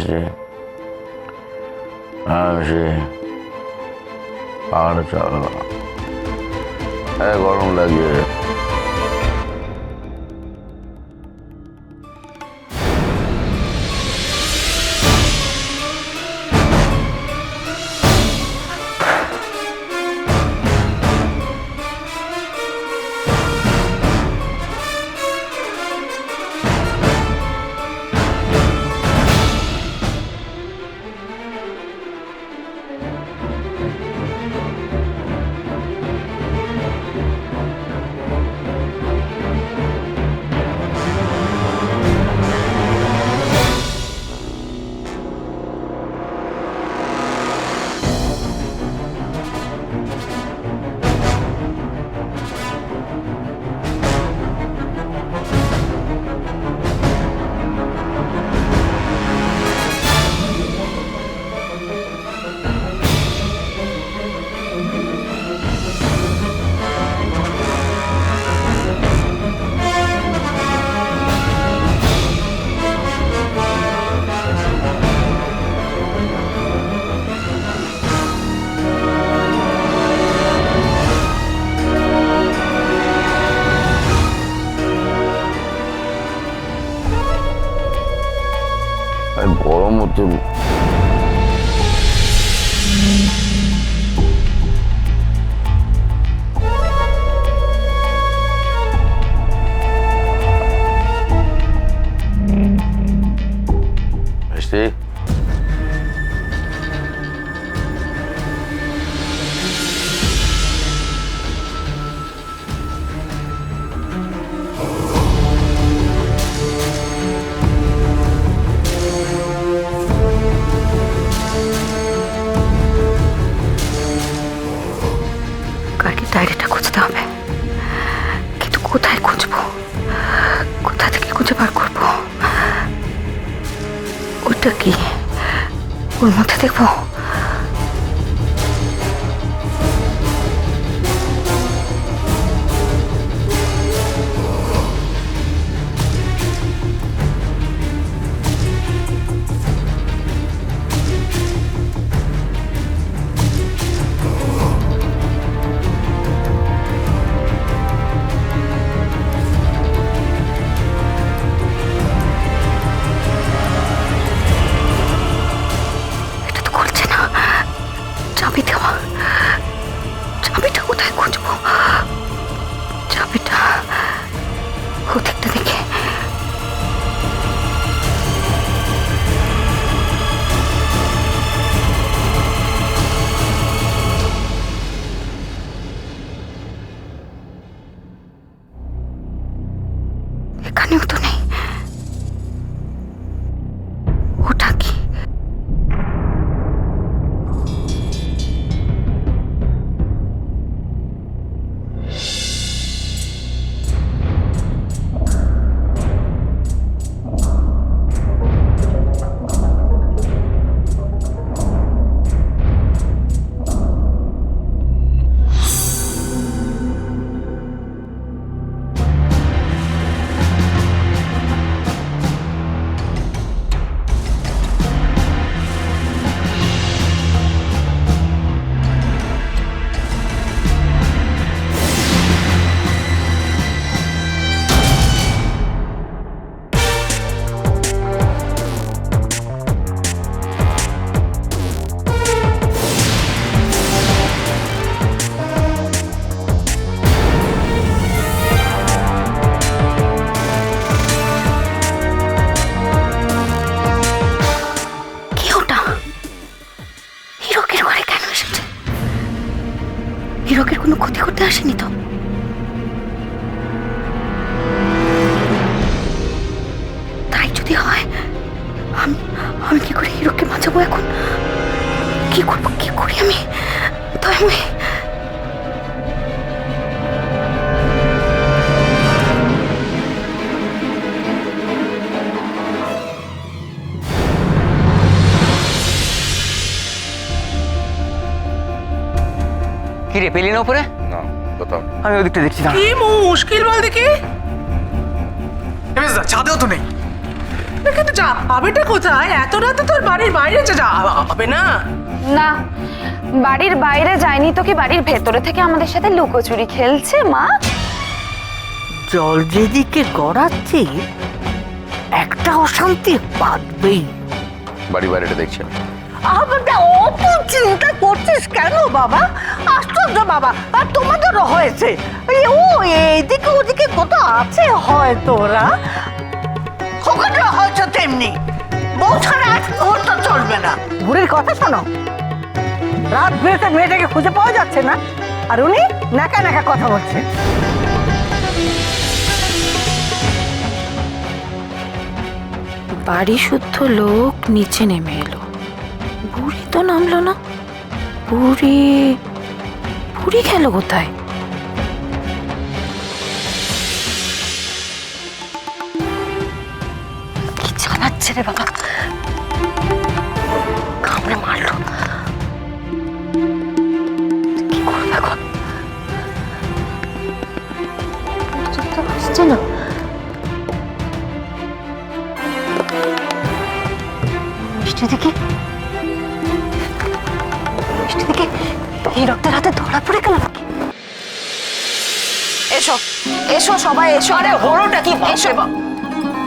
মিষ্টি হ্যাঁ মিষ্টি আর চলো হ্যাঁ গরম to মধ্যে দেখব। আসেনি তো তাই যদি হয় আমি আমি কি করে হিরোকে বাঁচাবো এখন কি করব কি করি আমি তাই আমি কি রে পেলি না উপরে? আমি ওদিকটা দেখছি না কি মুশকিল বল দেখি। এমএস দা ছাদেও তো নেই। না কিন্তু যা আবেটা কোথায়? এত রাতে তোর বাড়ির বাইরে যা হবে না। না বাড়ির বাইরে যায়নি তো কি বাড়ির ভেতরে থেকে আমাদের সাথে লুকোচুরি খেলছে মা? জল যেদিকে গড়াচ্ছে একটা অশান্তি বাঁধবেই। বাড়ি বাইরেটা দেখছেন আমাদের অত চিন্তা করছিস কেন বাবা? আশ্চর্য বাবা, আর তোমাদেরও হয়েছে। এই, ও, এইদিকে ওদিকে কত আছে হয় তোরা ওখানে হয়তো তেমনি। বউ ছাড়া এক মুহূর্ত চলবে না। বুড়ির কথা শোনো। রাত বেরোতে মেয়েটাকে খুঁজে পাওয়া যাচ্ছে না। আর উনি নাকা নাকা কথা বলছে। বাড়ি শুদ্ধ লোক নিচে নেমে এলো। তো নামলো না? বুড়ি বুড়ি গেল কোথায়? কি চালাচ্ছে রে বাবা? কামড়ে মারলো। কি করবে এখন? পারছে না। মিষ্টি দেখি। রক্তের হাতে ধরা পড়ে গেল এসো এসো সবাই, এসো। আরে হলোটা কি? এসো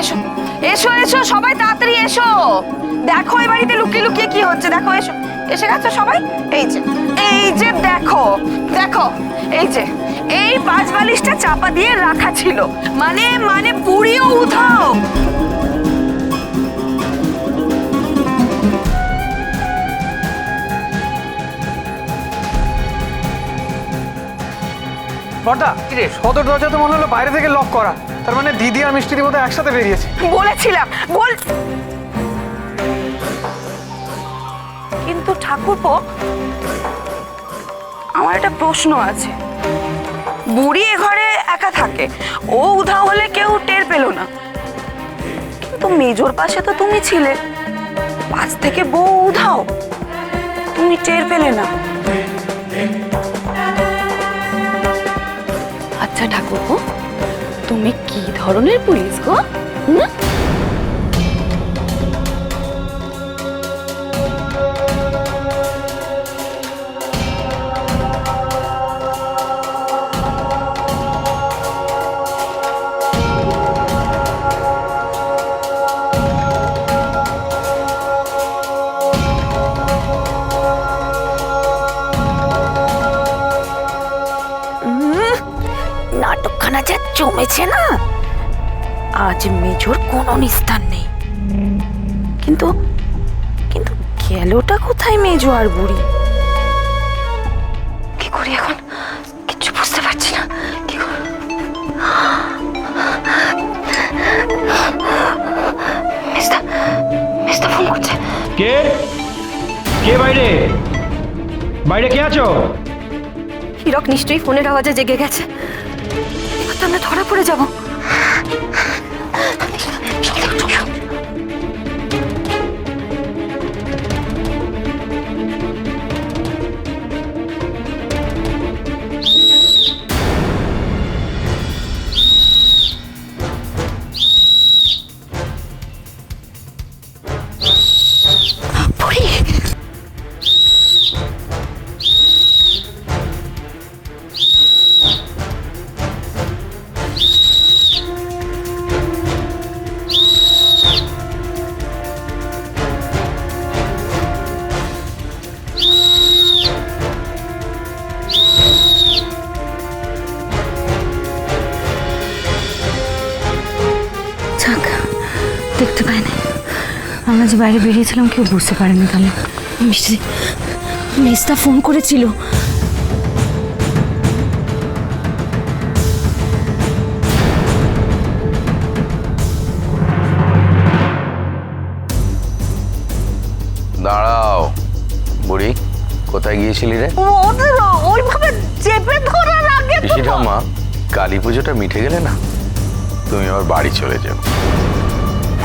এসো এসো এসো, সবাই তাড়াতাড়ি এসো। দেখো এই বাড়িতে লুকিয়ে লুকিয়ে কি হচ্ছে। দেখো, এসো। এসে গেছো সবাই? এই যে এই যে দেখো দেখো, এই যে, এই পাঁচ বালিশটা চাপা দিয়ে রাখা ছিল। মানে মানে পুরিও উধাও। বড়দা কিরে, সদর দরজা তো মনে হলো বাইরে থেকে লক করা। তার মানে দিদি আর মিষ্টি বোধহয় একসাথে বেরিয়েছে। বলেছিলাম, বল। কিন্তু ঠাকুরপো, আমার একটা প্রশ্ন আছে। বুড়ি এ ঘরে একা থাকে, ও উধাও হলে কেউ টের পেল না। কিন্তু মেজোর পাশে তো তুমি ছিলে, পাশ থেকে বউ উধাও। তুমি টের পেলে না। আচ্ছা ঠাকুরপো তুমি কি ধরনের পুলিশ গো হুম? নাটকখানা যা জমেছে না। আজ মেজর কোনো নিস্তার নেই। কিন্তু কিন্তু গেলটা কোথায় মেজো আর বুড়ি? কি করি এখন? কিচ্ছু বুঝতে পারছি না। কি কর মিস্টার মিস্টার ফোন করছে। কে? কে বাইরে? বাইরে কে আছো? হিরক নিশ্চয়ই ফোনের আওয়াজে জেগে গেছে। আমরা ধরা পড়ে যাব। যে বাইরে বেরিয়েছিলাম কেউ বুঝতে পারেনি তাহলে। মিষ্টি মেজদা ফোন করেছিল। দাঁড়াও বুড়ি কোথায় গিয়েছিলি রে? ওদের ওইভাবে চেপে ধরার আগে পিসি ঠাম্মা কালী পুজোটা মিঠে গেলে না? তুমি আবার বাড়ি চলে যাও।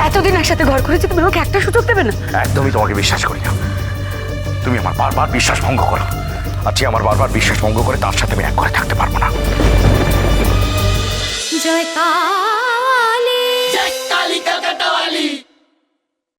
এতদিন একসাথে ঘর করেছি তুমি আমাকে একটা সুযোগ দেবে না? একদমই তোমাকে বিশ্বাস করি না। তুমি আমার বারবার বিশ্বাস ভঙ্গ করো। আর যে আমার বারবার বিশ্বাস ভঙ্গ করে তার সাথে আমি এক করে থাকতে পারব না। জয় কালী।